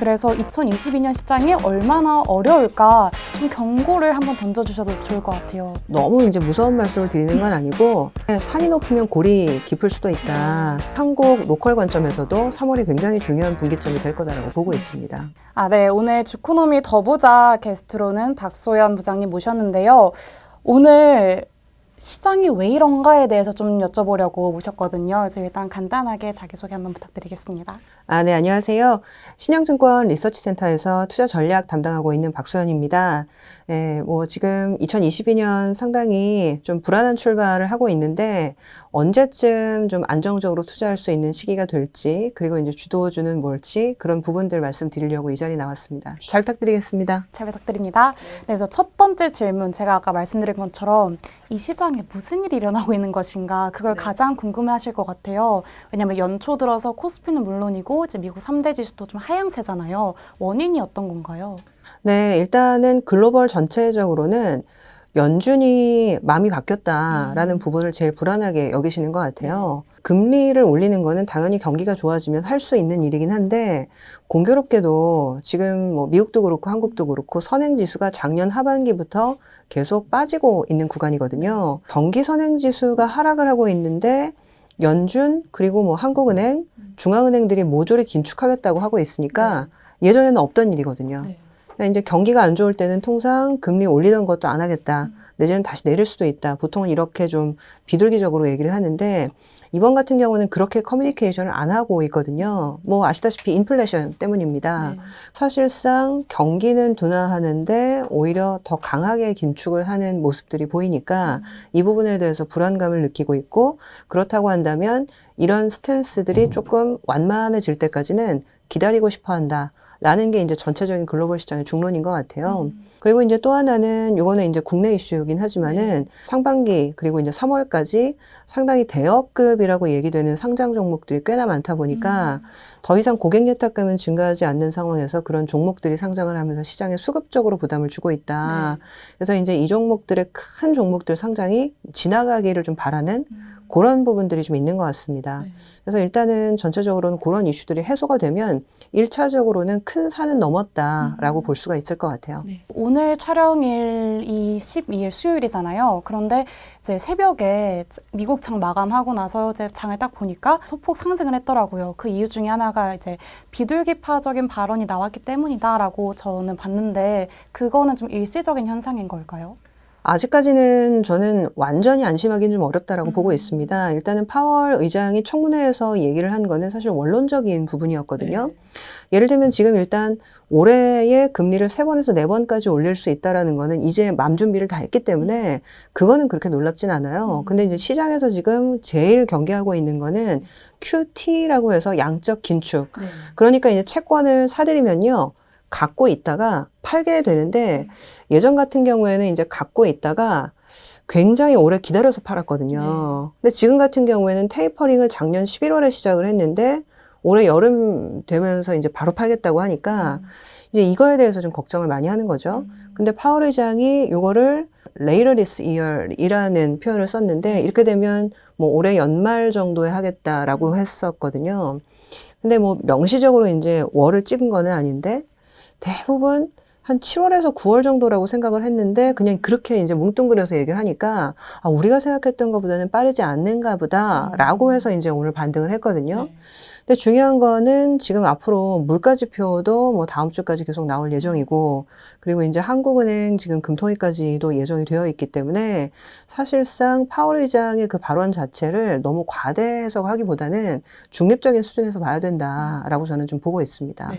그래서 2022년 시장이 얼마나 어려울까 좀 경고를 한번 던져주셔도 좋을 것 같아요. 너무 이제 무서운 말씀을 드리는 건 아니고 산이 높으면 골이 깊을 수도 있다. 한국 로컬 관점에서도 3월이 굉장히 중요한 분기점이 될 거다라고 보고 있습니다. 아, 네. 오늘 주코노미 더부자 게스트로는 박소연 부장님 모셨는데요. 오늘 시장이 왜 이런가에 대해서 좀 여쭤보려고 모셨거든요. 그래서 일단 간단하게 자기소개 한번 부탁드리겠습니다. 아, 네, 안녕하세요. 신영증권 리서치센터에서 투자 전략 담당하고 있는 박소연입니다. 예, 뭐 지금 2022년 상당히 좀 불안한 출발을 하고 있는데 언제쯤 좀 안정적으로 투자할 수 있는 시기가 될지 그리고 이제 주도주는 뭘지 그런 부분들 말씀드리려고 이 자리에 나왔습니다. 잘 부탁드리겠습니다. 잘 부탁드립니다. 네, 그래서 첫 번째 질문 제가 아까 말씀드린 것처럼 이 시장에 무슨 일이 일어나고 있는 것인가 그걸 네. 가장 궁금해하실 것 같아요. 왜냐하면 연초 들어서 코스피는 물론이고 이제 미국 3대 지수도 좀 하향세잖아요. 원인이 어떤 건가요? 네, 일단은 글로벌 전체적으로는 연준이 마음이 바뀌었다라는 음. 부분을 제일 불안하게 여기시는 것 같아요. 금리를 올리는 거는 당연히 경기가 좋아지면 할 수 있는 일이긴 한데 공교롭게도 지금 뭐 미국도 그렇고 한국도 그렇고 선행 지수가 작년 하반기부터 계속 빠지고 있는 구간이거든요. 경기 선행 지수가 하락을 하고 있는데 연준 그리고 뭐 한국은행, 중앙은행들이 모조리 긴축하겠다고 하고 있으니까 예전에는 없던 일이거든요. 네. 그러니까 이제 경기가 안 좋을 때는 통상 금리 올리던 것도 안 하겠다. 내지는 다시 내릴 수도 있다. 보통은 이렇게 좀 비둘기적으로 얘기를 하는데 이번 같은 경우는 그렇게 커뮤니케이션을 안 하고 있거든요. 뭐 아시다시피 인플레이션 때문입니다. 네. 사실상 경기는 둔화하는데 오히려 더 강하게 긴축을 하는 모습들이 보이니까 이 부분에 대해서 불안감을 느끼고 있고 그렇다고 한다면 이런 스탠스들이 조금 완만해질 때까지는 기다리고 싶어 한다. 라는 게 이제 전체적인 글로벌 시장의 중론인 것 같아요. 음. 그리고 이제 또 하나는 요거는 이제 국내 이슈이긴 하지만은 상반기 그리고 이제 3월까지 상당히 대여급이라고 얘기되는 상장 종목들이 꽤나 많다 보니까 더 이상 고객 예탁금은 증가하지 않는 상황에서 그런 종목들이 상장을 하면서 시장에 수급적으로 부담을 주고 있다. 그래서 이제 이 종목들의 큰 종목들 상장이 지나가기를 좀 바라는 그런 부분들이 좀 있는 것 같습니다. 네. 그래서 일단은 전체적으로는 그런 이슈들이 해소가 되면 일차적으로는큰 산은 넘었다라고 음. 볼 수가 있을 것 같아요. 네. 오늘 촬영일이 12일 수요일이잖아요. 그런데 이제 새벽에 미국 장 마감하고 나서 이제 장을 딱 보니까 소폭 상승을 했더라고요. 그 이유 중에 하나가 이제 비둘기파적인 발언이 나왔기 때문이다라고 저는 봤는데 그거는 좀 일시적인 현상인 걸까요? 아직까지는 저는 완전히 안심하기는 좀 어렵다라고 음. 보고 있습니다. 일단은 파월 의장이 청문회에서 얘기를 한 거는 사실 원론적인 부분이었거든요. 네. 예를 들면 지금 일단 올해의 금리를 세 번에서 네 번까지 올릴 수 있다라는 거는 이제 맘 준비를 다 했기 때문에 그거는 그렇게 놀랍진 않아요. 음. 근데 이제 시장에서 지금 제일 경계하고 있는 거는 QT라고 해서 양적 긴축. 그러니까 이제 채권을 사들이면요. 갖고 있다가 팔게 되는데 예전 같은 경우에는 이제 갖고 있다가 굉장히 오래 기다려서 팔았거든요. 근데 지금 같은 경우에는 테이퍼링을 작년 11월에 시작을 했는데 올해 여름 되면서 이제 바로 팔겠다고 하니까 이제 이거에 대해서 좀 걱정을 많이 하는 거죠. 근데 파월 의장이 요거를 later this year이라는 표현을 썼는데 이렇게 되면 뭐 올해 연말 정도에 하겠다라고 했었거든요. 근데 뭐 명시적으로 이제 월을 찍은 거는 아닌데 대부분 한 7월에서 9월 정도라고 생각을 했는데 그냥 그렇게 이제 뭉뚱그려서 얘기를 하니까 아, 우리가 생각했던 것보다는 빠르지 않는가 보다라고 해서 이제 오늘 반등을 했거든요. 근데 중요한 거는 지금 앞으로 물가 지표도 뭐 다음 주까지 계속 나올 예정이고 그리고 이제 한국은행 지금 금토일까지도 예정이 되어 있기 때문에 사실상 파월 의장의 그 발언 자체를 너무 과대 해석하기보다는 중립적인 수준에서 봐야 된다라고 저는 좀 보고 있습니다.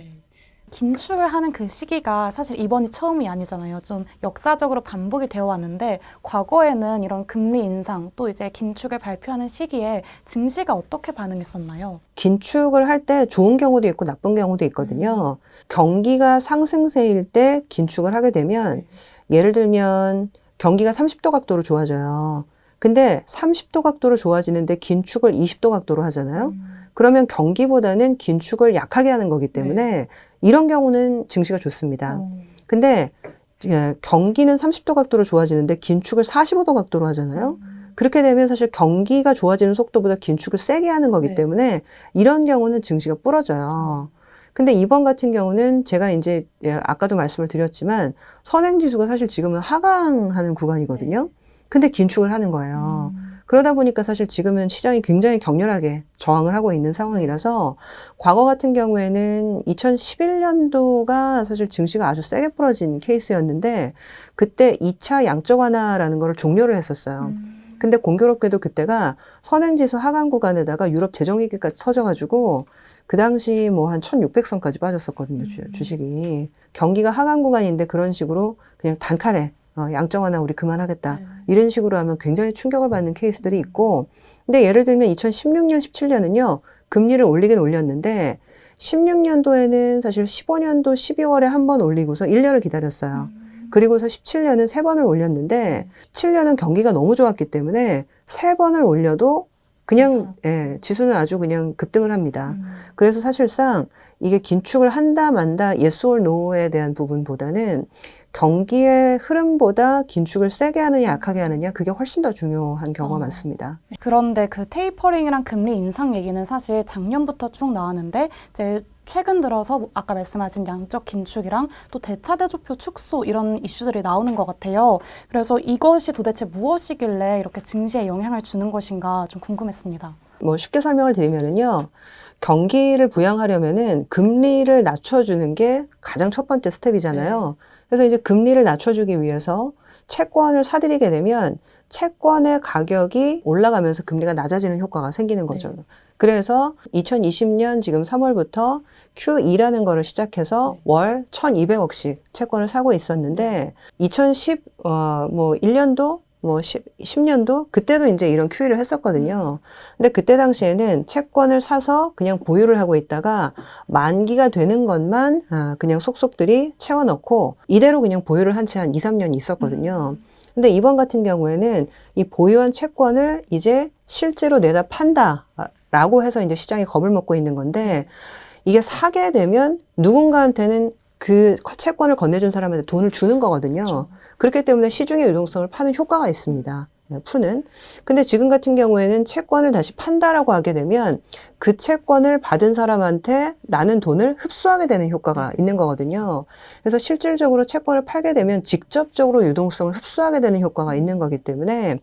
긴축을 하는 그 시기가 사실 이번이 처음이 아니잖아요. 좀 역사적으로 반복이 되어 왔는데 과거에는 이런 금리 인상 또 이제 긴축을 발표하는 시기에 증시가 어떻게 반응했었나요? 긴축을 할 때 좋은 경우도 있고 나쁜 경우도 있거든요. 경기가 상승세일 때 긴축을 하게 되면 예를 들면 경기가 30도 각도로 좋아져요. 근데 30도 각도로 좋아지는데 긴축을 20도 각도로 하잖아요. 그러면 경기보다는 긴축을 약하게 하는 거기 때문에 이런 경우는 증시가 좋습니다. 어. 근데 예, 경기는 30도 각도로 좋아지는데 긴축을 45도 각도로 하잖아요. 그렇게 되면 사실 경기가 좋아지는 속도보다 긴축을 세게 하는 거기 네. 때문에 이런 경우는 증시가 부러져요. 근데 이번 같은 경우는 제가 이제 예, 아까도 말씀을 드렸지만 선행지수가 사실 지금은 하강하는 구간이거든요. 근데 긴축을 하는 거예요. 음. 그러다 보니까 사실 지금은 시장이 굉장히 격렬하게 저항을 하고 있는 상황이라서 과거 같은 경우에는 2011년도가 사실 증시가 아주 세게 부러진 케이스였는데 그때 2차 양적 완화라는 거를 종료를 했었어요. 음. 근데 공교롭게도 그때가 선행지수 하강 구간에다가 유럽 재정위기까지 터져가지고 그 당시 뭐 한 1600선까지 빠졌었거든요, 주, 음. 주식이. 경기가 하강 구간인데 그런 식으로 그냥 단칼에 어, 양적 완화 우리 그만하겠다. 네. 이런 식으로 하면 굉장히 충격을 받는 케이스들이 있고, 근데 예를 들면 2016년, 17년은요, 금리를 올리긴 올렸는데, 16년도에는 사실 15년도 12월에 한 번 올리고서 1년을 기다렸어요. 음. 그리고서 17년은 세 번을 올렸는데, 17년은 경기가 너무 좋았기 때문에 세 번을 올려도 그냥, 괜찮았고. 예, 지수는 아주 그냥 급등을 합니다. 음. 그래서 사실상 이게 긴축을 한다 만다 yes or no에 대한 부분보다는 경기의 흐름보다 긴축을 세게 하느냐 약하게 하느냐 그게 훨씬 더 중요한 경우가 어. 많습니다. 그런데 그 테이퍼링이랑 금리 인상 얘기는 사실 작년부터 쭉 나왔는데 이제 최근 들어서 아까 말씀하신 양적 긴축이랑 또 대차대조표 축소 이런 이슈들이 나오는 것 같아요. 그래서 이것이 도대체 무엇이길래 이렇게 증시에 영향을 주는 것인가 좀 궁금했습니다. 뭐 쉽게 설명을 드리면은요. 경기를 부양하려면은 금리를 낮춰주는 게 가장 첫 번째 스텝이잖아요. 그래서 이제 금리를 낮춰주기 위해서 채권을 사들이게 되면 채권의 가격이 올라가면서 금리가 낮아지는 효과가 생기는 거죠. 그래서 2020년 지금 3월부터 Q2라는 거를 시작해서 네. 월 1,200억씩 채권을 사고 있었는데 2010, 어, 뭐 1년도 뭐 10, 10년도 그때도 이제 이런 QE를 했었거든요. 근데 그때 당시에는 채권을 사서 그냥 보유를 하고 있다가 만기가 되는 것만 아, 그냥 속속들이 채워 넣고 이대로 그냥 보유를 한채한 2, 3년 있었거든요. 근데 이번 같은 경우에는 이 보유한 채권을 이제 실제로 내다 판다라고 해서 이제 시장이 겁을 먹고 있는 건데 이게 사게 되면 누군가한테는 그 채권을 건네준 사람한테 돈을 주는 거거든요. 그렇죠. 그렇기 때문에 시중의 유동성을 파는 효과가 있습니다. 네, 푸는. 근데 지금 같은 경우에는 채권을 다시 판다라고 하게 되면 그 채권을 받은 사람한테 나는 돈을 흡수하게 되는 효과가 있는 거거든요. 그래서 실질적으로 채권을 팔게 되면 직접적으로 유동성을 흡수하게 되는 효과가 있는 거기 때문에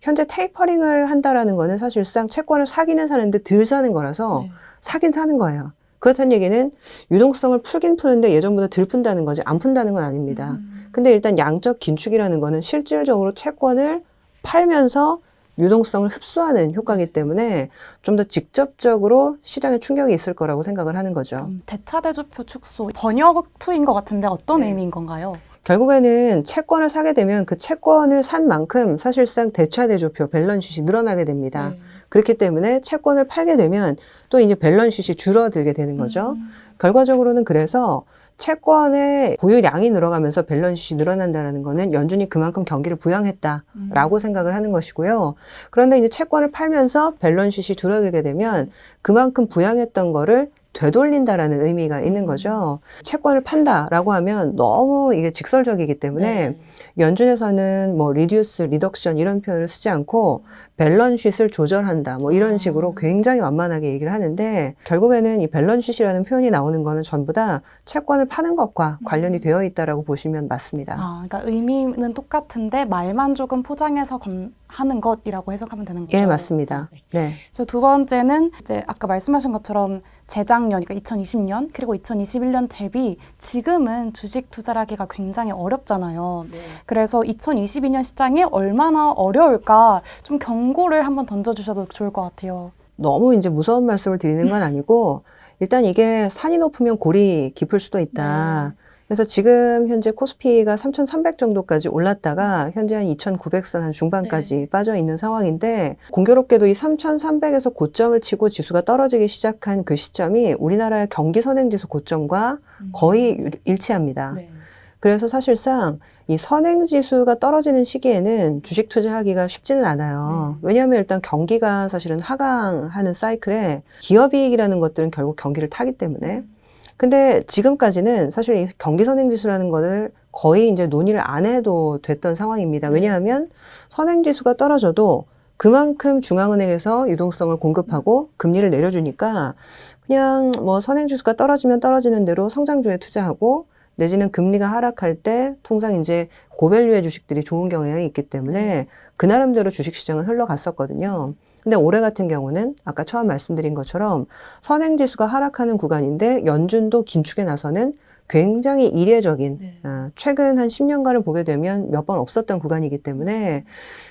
현재 테이퍼링을 한다라는 거는 사실상 채권을 사기는 사는데 덜 사는 거라서 네. 사긴 사는 거예요. 그렇다는 얘기는 유동성을 풀긴 푸는데 예전보다 덜 푼다는 거지 안 푼다는 건 아닙니다. 음. 근데 일단 양적 긴축이라는 거는 실질적으로 채권을 팔면서 유동성을 흡수하는 효과이기 때문에 좀 더 직접적으로 시장에 충격이 있을 거라고 생각을 하는 거죠. 음, 대차대조표 축소 번역 투인 것 같은데 어떤 네. 의미인 건가요? 결국에는 채권을 사게 되면 그 채권을 산 만큼 사실상 대차대조표 밸런시이 늘어나게 됩니다. 네. 그렇기 때문에 채권을 팔게 되면 또 이제 밸런시이 줄어들게 되는 거죠. 음. 결과적으로는 그래서 채권의 보유량이 늘어가면서 밸런시이 늘어난다는 거는 연준이 그만큼 경기를 부양했다라고 음. 생각을 하는 것이고요. 그런데 이제 채권을 팔면서 밸런시이 줄어들게 되면 그만큼 부양했던 거를 되돌린다라는 의미가 있는 거죠. 채권을 판다라고 하면 너무 이게 직설적이기 때문에 네. 연준에서는 뭐 리듀스, 리덕션 이런 표현을 쓰지 않고 밸런시를 조절한다 뭐 이런 아. 식으로 굉장히 완만하게 얘기를 하는데 결국에는 이 밸런시라는 표현이 나오는 거는 전부 다 채권을 파는 것과 관련이 되어 있다라고 보시면 맞습니다. 음. 아, 그러니까 의미는 똑같은데 말만 조금 포장해서 검- 하는 것이라고 해석하면 되는 거죠. 예, 맞습니다. 네. 네. 저두 번째는 이제 아까 말씀하신 것처럼 재작년, 그러니까 2020년 그리고 2021년 대비 지금은 주식 투자를 하기가 굉장히 어렵잖아요. 그래서 2022년 시장이 얼마나 어려울까 좀 경고를 한번 던져주셔도 좋을 것 같아요. 너무 이제 무서운 말씀을 드리는 건 아니고 일단 이게 산이 높으면 골이 깊을 수도 있다. 그래서 지금 현재 코스피가 3,300 정도까지 올랐다가 현재 한 2,900선 한 중반까지 빠져 있는 상황인데 공교롭게도 이 3,300에서 고점을 치고 지수가 떨어지기 시작한 그 시점이 우리나라의 경기 선행 지수 고점과 거의 일- 일치합니다. 네. 그래서 사실상 이 선행 지수가 떨어지는 시기에는 주식 투자하기가 쉽지는 않아요. 왜냐하면 일단 경기가 사실은 하강하는 사이클에 기업 이익이라는 것들은 결국 경기를 타기 때문에. 근데 지금까지는 사실 이 경기 선행지수라는 거를 거의 이제 논의를 안 해도 됐던 상황입니다. 왜냐하면 선행지수가 떨어져도 그만큼 중앙은행에서 유동성을 공급하고 금리를 내려주니까 그냥 뭐 선행지수가 떨어지면 떨어지는 대로 성장주에 투자하고 내지는 금리가 하락할 때 통상 이제 고밸류의 주식들이 좋은 경향이 있기 때문에 그 나름대로 주식시장은 흘러갔었거든요. 근데 올해 같은 경우는 아까 처음 말씀드린 것처럼 선행지수가 하락하는 구간인데 연준도 긴축에 나서는 굉장히 이례적인 네. 어, 최근 한 10년간을 보게 되면 몇 번 없었던 구간이기 때문에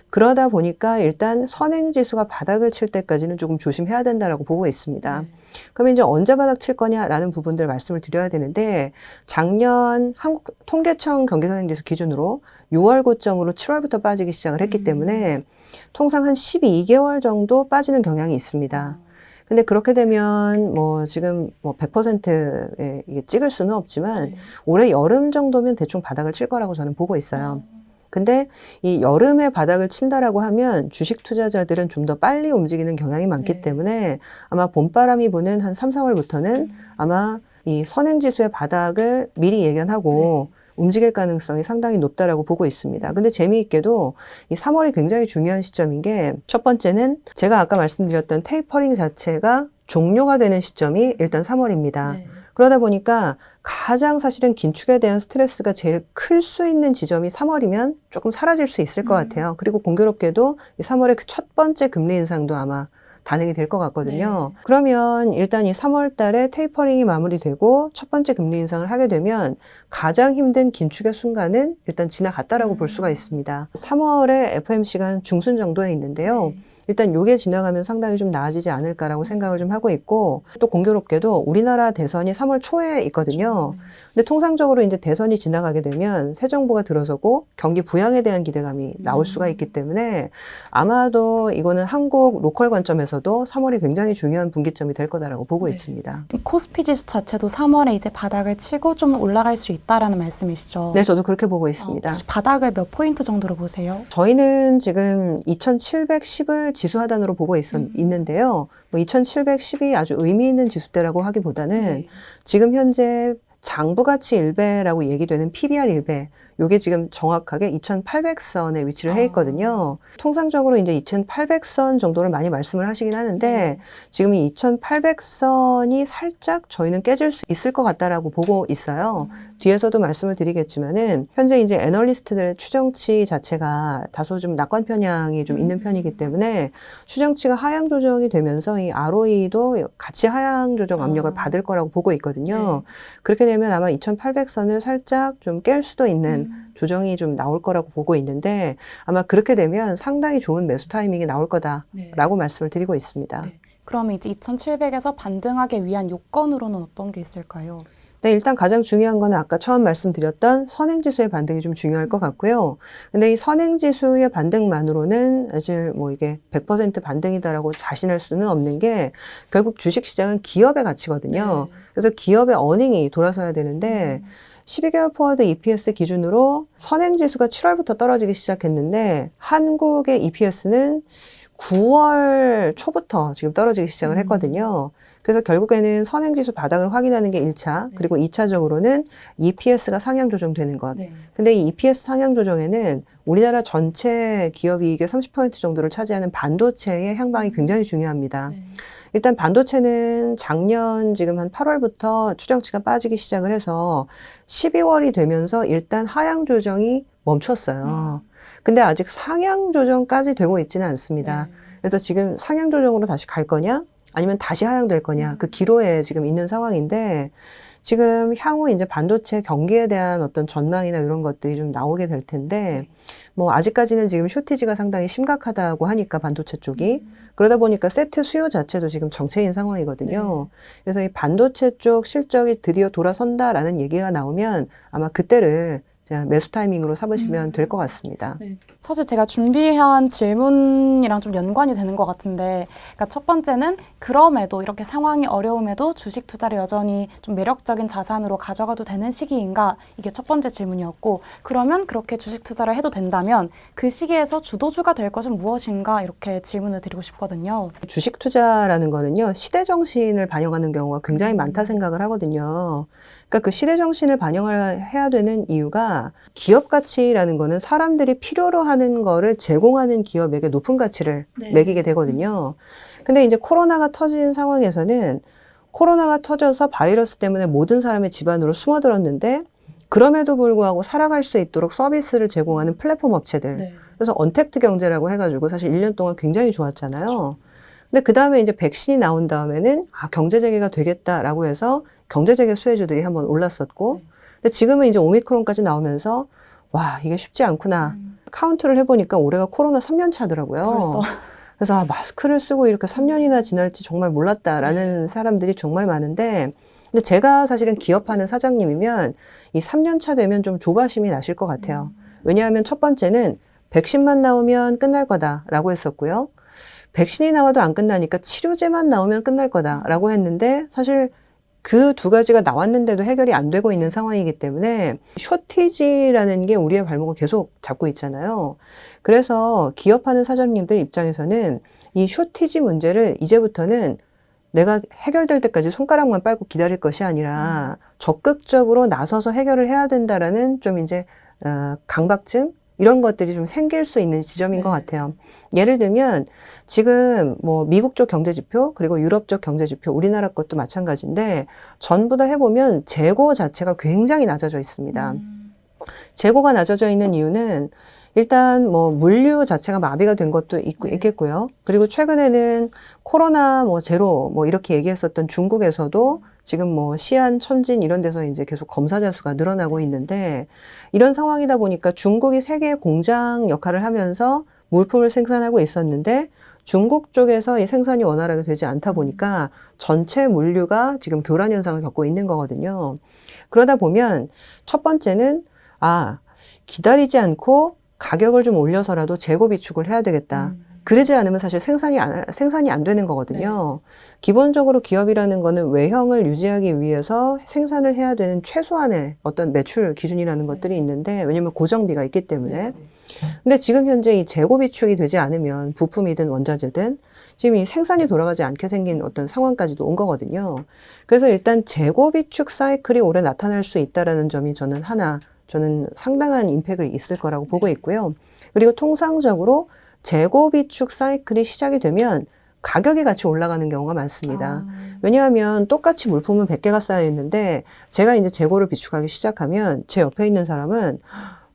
그러다 보니까 일단 선행 지수가 바닥을 칠 때까지는 조금 조심해야 된다라고 보고 있습니다. 네. 그러면 이제 언제 바닥 칠 거냐라는 부분들 말씀을 드려야 되는데 작년 한국 통계청 경기선행 지수 기준으로 6월 고점으로 7월부터 빠지기 시작을 했기 음. 때문에 통상 한 12개월 정도 빠지는 경향이 있습니다. 근데 그렇게 되면 뭐 지금 뭐 100%에 이게 찍을 수는 없지만 네. 올해 여름 정도면 대충 바닥을 칠 거라고 저는 보고 있어요. 근데 이 여름에 바닥을 친다라고 하면 주식 투자자들은 좀 더 빨리 움직이는 경향이 많기 네. 때문에 아마 봄바람이 부는 한 3, 4월부터는 음. 아마 이 선행지수의 바닥을 미리 예견하고 네. 움직일 가능성이 상당히 높다라고 보고 있습니다. 근데 재미있게도 이 3월이 굉장히 중요한 시점인 게 첫 번째는 제가 아까 말씀드렸던 테이퍼링 자체가 종료가 되는 시점이 일단 3월입니다. 네. 그러다 보니까 가장 사실은 긴축에 대한 스트레스가 제일 클 수 있는 지점이 3월이면 조금 사라질 수 있을 것 음. 같아요. 그리고 공교롭게도 이 3월의 그 첫 번째 금리 인상도 아마 단행이 될 것 같거든요. 네. 그러면 일단 이 3월 달에 테이퍼링이 마무리되고 첫 번째 금리 인상을 하게 되면 가장 힘든 긴축의 순간은 일단 지나갔다라고 볼 수가 음. 있습니다. 3월에 FMC가 한 중순 정도에 있는데요. 네. 일단 요게 지나가면 상당히 좀 나아지지 않을까라고 생각을 좀 하고 있고 또 공교롭게도 우리나라 대선이 3월 초에 있거든요. 근데 통상적으로 이제 대선이 지나가게 되면 새 정부가 들어서고 경기 부양에 대한 기대감이 나올 수가 있기 때문에 아마도 이거는 한국 로컬 관점에서도 3월이 굉장히 중요한 분기점이 될 거다라고 보고 네. 있습니다. 코스피 지수 자체도 3월에 이제 바닥을 치고 좀 올라갈 수 있다라는 말씀이시죠? 네, 저도 그렇게 보고 어, 있습니다. 혹시 바닥을 몇 포인트 정도로 보세요? 저희는 지금 2710을 지수 하단으로 보고 있, 음. 있는데요. 뭐 2710이 아주 의미 있는 지수대라고 하기보다는 네. 지금 현재 장부 가치 1배라고 얘기되는 PBR 1배, 요게 지금 정확하게 2,800선에 위치를 해 아. 있거든요. 통상적으로 이제 2,800선 정도를 많이 말씀을 하시긴 하는데 네. 지금 이 2,800선이 살짝 저희는 깨질 수 있을 것 같다라고 보고 있어요. 음. 뒤에서도 말씀을 드리겠지만은 현재 이제 애널리스트들의 추정치 자체가 다소 좀 낙관 편향이 좀 있는 음. 편이기 때문에 추정치가 하향 조정이 되면서 이 ROE도 같이 하향 조정 압력을 아. 받을 거라고 보고 있거든요. 네. 그렇게 되면 아마 2,800선을 살짝 좀 깰 수도 있는 음. 조정이 좀 나올 거라고 보고 있는데 아마 그렇게 되면 상당히 좋은 매수 타이밍이 나올 거다라고 네. 말씀을 드리고 있습니다. 네. 그러면 이제 2,700에서 반등하기 위한 요건으로는 어떤 게 있을까요? 네, 일단 가장 중요한 거는 아까 처음 말씀드렸던 선행지수의 반등이 좀 중요할 것 같고요. 근데 이 선행지수의 반등만으로는 사실 뭐 이게 100% 반등이다라고 자신할 수는 없는 게 결국 주식시장은 기업의 가치거든요. 네. 그래서 기업의 어닝이 돌아서야 되는데 음. 12개월 포워드 EPS 기준으로 선행지수가 7월부터 떨어지기 시작했는데 한국의 EPS는 9월 초부터 지금 떨어지기 시작을 음. 했거든요. 그래서 결국에는 선행지수 바닥을 확인하는 게 1차, 네. 그리고 2차적으로는 EPS가 상향 조정되는 것. 네. 근데 이 EPS 상향 조정에는 우리나라 전체 기업 이익의 30% 정도를 차지하는 반도체의 향방이 굉장히 중요합니다. 네. 일단 반도체는 작년 지금 한 8월부터 추정치가 빠지기 시작을 해서 12월이 되면서 일단 하향 조정이 멈췄어요. 근데 아직 상향 조정까지 되고 있지는 않습니다. 네. 그래서 지금 상향 조정으로 다시 갈 거냐? 아니면 다시 하향될 거냐? 그 기로에 지금 있는 상황인데 지금 향후 이제 반도체 경기에 대한 어떤 전망이나 이런 것들이 좀 나오게 될 텐데 뭐 아직까지는 지금 쇼티지가 상당히 심각하다고 하니까 반도체 쪽이. 그러다 보니까 세트 수요 자체도 지금 정체인 상황이거든요. 그래서 이 반도체 쪽 실적이 드디어 돌아선다라는 얘기가 나오면 아마 그때를 매수 타이밍으로 삼으시면 음. 될것 같습니다. 사실 제가 준비한 질문이랑 좀 연관이 되는 것 같은데, 그러니까 첫 번째는 그럼에도 이렇게 상황이 어려움에도 주식 투자를 여전히 좀 매력적인 자산으로 가져가도 되는 시기인가? 이게 첫 번째 질문이었고, 그러면 그렇게 주식 투자를 해도 된다면 그 시기에서 주도주가 될 것은 무엇인가? 이렇게 질문을 드리고 싶거든요. 주식 투자라는 거는요, 시대 정신을 반영하는 경우가 굉장히 음. 많다 생각을 하거든요. 그러니까 그 시대 정신을 반영해야 되는 이유가 기업 가치라는 거는 사람들이 필요로 하는 거를 제공하는 기업에게 높은 가치를 네. 매기게 되거든요. 근데 이제 코로나가 터진 상황에서는 코로나가 터져서 바이러스 때문에 모든 사람의 집안으로 숨어들었는데 그럼에도 불구하고 살아갈 수 있도록 서비스를 제공하는 플랫폼 업체들. 네. 그래서 언택트 경제라고 해가지고 사실 1년 동안 굉장히 좋았잖아요. 근데 그 다음에 이제 백신이 나온 다음에는 아, 경제재개가 되겠다라고 해서 경제재개 수혜주들이 한번 올랐었고, 네. 근데 지금은 이제 오미크론까지 나오면서 와, 이게 쉽지 않구나. 음, 카운트를 해보니까 올해가 코로나 3년 차더라고요. 벌써 그래서 아, 마스크를 쓰고 이렇게 3년이나 지날지 정말 몰랐다라는 사람들이 정말 많은데, 근데 제가 사실은 기업하는 사장님이면 이 3년 차 되면 좀 조바심이 나실 것 같아요. 왜냐하면 첫 번째는 백신만 나오면 끝날 거다라고 했었고요. 백신이 나와도 안 끝나니까 치료제만 나오면 끝날 거다라고 했는데 사실 그 두 가지가 나왔는데도 해결이 안 되고 있는 상황이기 때문에 쇼티지라는 게 우리의 발목을 계속 잡고 있잖아요. 그래서 기업하는 사장님들 입장에서는 이 쇼티지 문제를 이제부터는 내가 해결될 때까지 손가락만 빨고 기다릴 것이 아니라 적극적으로 나서서 해결을 해야 된다라는 좀 이제 어, 강박증 이런 것들이 좀 생길 수 있는 지점인 네. 것 같아요. 예를 들면 지금 뭐 미국 쪽 경제 지표 그리고 유럽 쪽 경제 지표 우리나라 것도 마찬가지인데 전부 다 해보면 재고 자체가 굉장히 낮아져 있습니다. 음, 재고가 낮아져 있는 이유는 일단 뭐 물류 자체가 마비가 된 것도 있, 네. 있겠고요. 그리고 최근에는 코로나 뭐 제로 뭐 이렇게 얘기했었던 중국에서도 지금 뭐 시안, 천진 이런 데서 이제 계속 검사자 수가 늘어나고 있는데 이런 상황이다 보니까 중국이 세계 공장 역할을 하면서 물품을 생산하고 있었는데 중국 쪽에서 이 생산이 원활하게 되지 않다 보니까 전체 물류가 지금 교란 현상을 겪고 있는 거거든요. 그러다 보면 첫 번째는 아, 기다리지 않고 가격을 좀 올려서라도 재고 비축을 해야 되겠다. 음, 그러지 않으면 사실 생산이 안, 생산이 안 되는 거거든요. 기본적으로 기업이라는 거는 외형을 유지하기 위해서 생산을 해야 되는 최소한의 어떤 매출 기준이라는 것들이 있는데 왜냐면 고정비가 있기 때문에. 근데 지금 현재 이 재고 비축이 되지 않으면 부품이든 원자재든 지금 이 생산이 돌아가지 않게 생긴 어떤 상황까지도 온 거거든요. 그래서 일단 재고 비축 사이클이 올해 나타날 수 있다라는 점이 저는 하나 저는 상당한 임팩을 있을 거라고 보고 있고요. 그리고 통상적으로 재고 비축 사이클이 시작이 되면 가격이 같이 올라가는 경우가 많습니다. 아, 왜냐하면 똑같이 물품은 100개가 쌓여 있는데 제가 이제 재고를 비축하기 시작하면 제 옆에 있는 사람은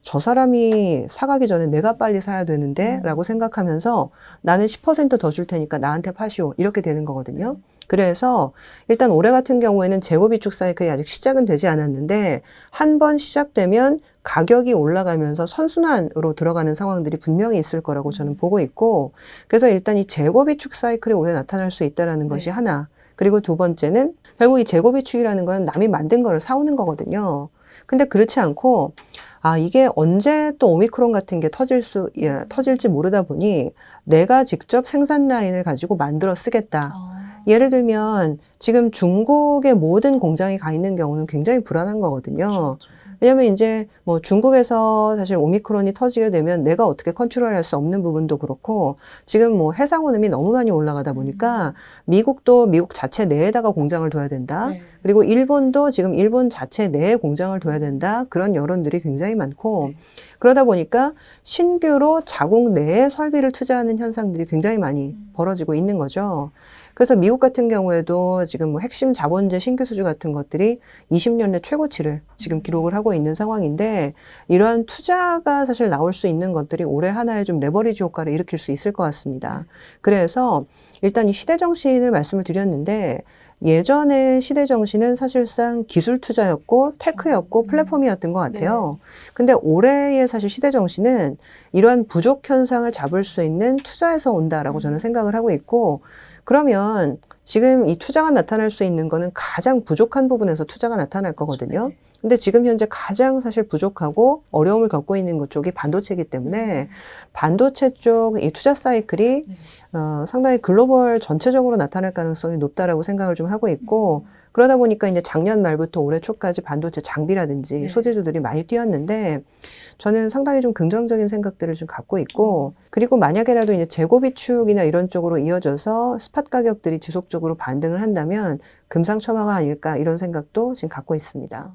저 사람이 사가기 전에 내가 빨리 사야 되는데 음. 라고 생각하면서 나는 10%더 줄 테니까 나한테 파시오 이렇게 되는 거거든요. 그래서 일단 올해 같은 경우에는 재고 비축 사이클이 아직 시작은 되지 않았는데 한 번 시작되면 가격이 올라가면서 선순환으로 들어가는 상황들이 분명히 있을 거라고 저는 보고 있고 그래서 일단 이 재고 비축 사이클이 올해 나타날 수 있다라는 것이 네. 하나 그리고 두 번째는 결국 이 재고 비축이라는 건 남이 만든 거를 사오는 거거든요. 근데 그렇지 않고 아 이게 언제 또 오미크론 같은 게 터질 수 예, 터질지 모르다 보니 내가 직접 생산 라인을 가지고 만들어 쓰겠다. 아, 예를 들면 지금 중국의 모든 공장이 가 있는 경우는 굉장히 불안한 거거든요. 그렇죠. 왜냐면 이제 뭐 중국에서 사실 오미크론이 터지게 되면 내가 어떻게 컨트롤할 수 없는 부분도 그렇고 지금 뭐 해상 오염이 너무 많이 올라가다 보니까 미국도 미국 자체 내에다가 공장을 둬야 된다. 네. 그리고 일본도 지금 일본 자체 내에 공장을 둬야 된다. 그런 여론들이 굉장히 많고 네. 그러다 보니까 신규로 자국 내에 설비를 투자하는 현상들이 굉장히 많이 음. 벌어지고 있는 거죠. 그래서 미국 같은 경우에도 지금 뭐 핵심 자본재 신규 수주 같은 것들이 20년 내 최고치를 지금 기록을 하고 있는 상황인데 이러한 투자가 사실 나올 수 있는 것들이 올해 하나의 좀 레버리지 효과를 일으킬 수 있을 것 같습니다. 그래서 일단 이 시대 정신을 말씀을 드렸는데 예전의 시대 정신은 사실상 기술 투자였고 테크였고 음. 플랫폼이었던 것 같아요. 근데 올해의 사실 시대 정신은 이러한 부족 현상을 잡을 수 있는 투자에서 온다라고 저는 생각을 하고 있고 그러면 지금 이 투자가 나타날 수 있는 거는 가장 부족한 부분에서 투자가 나타날 거거든요. 네. 근데 지금 현재 가장 사실 부족하고 어려움을 겪고 있는 것 쪽이 반도체이기 때문에 반도체 쪽 이 투자 사이클이 네. 어, 상당히 글로벌 전체적으로 나타날 가능성이 높다라고 생각을 좀 하고 있고 그러다 보니까 이제 작년 말부터 올해 초까지 반도체 장비라든지 네. 소재주들이 많이 뛰었는데 저는 상당히 좀 긍정적인 생각들을 좀 갖고 있고 그리고 만약에라도 이제 재고 비축이나 이런 쪽으로 이어져서 스팟 가격들이 지속적으로 반등을 한다면 금상첨화가 아닐까 이런 생각도 지금 갖고 있습니다.